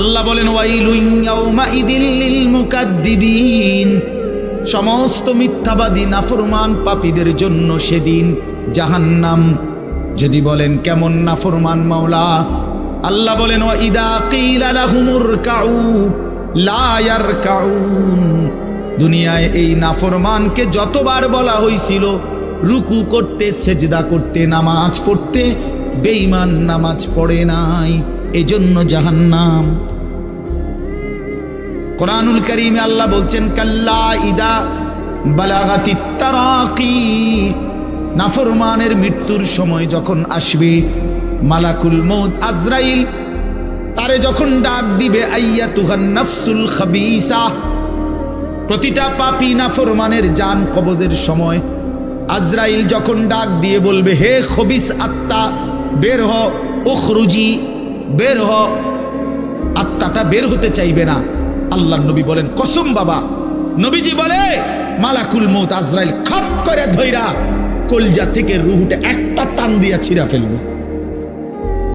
আল্লাহ বলেন সমস্ত মিথ্যাবাদী, নাফরমান পাপীদের জন্য সেদিন জাহান্নাম। যদি বলেন, কেমন নাফরমান মাওলা? আল্লাহ বলেন দুনিয়ায় এই নাফরমানকে যতবার বলা হয়েছিল রুকু করতে, সেজদা করতে, নামাজ পড়তে, বেঈমান নামাজ পড়ে নাই। এজন্য জাহান্নাম। কোরআনুল করিমে আল্লাহ বলছেন, কাল্লা ইদা বালাগাতি তারাকি। নাফরমানের মৃত্যুর সময় যখন আসবে, মালাকুল মৌত আজরাইল, তারে যখন ডাক দিবে, আইয়া তুহান নফসুল খাবিসা। প্রতিটা পাপি নাফরমানের জান কবজের সময় আজরাইল যখন ডাক দিয়ে বলবে, হে খবিস আত্মা, বের হ, উখরুজি। বের হ। আত্মাটা বের হতে চাইবে না। আল্লাহ নবী বলেন, কসম বাবা। নবীজি বলে, মালাকুল মৌত আজরাইল খাপ করে ধৈরা কলজা থেকে রুহুটা একটা টান দিয়া ছিঁড়া ফেলবে।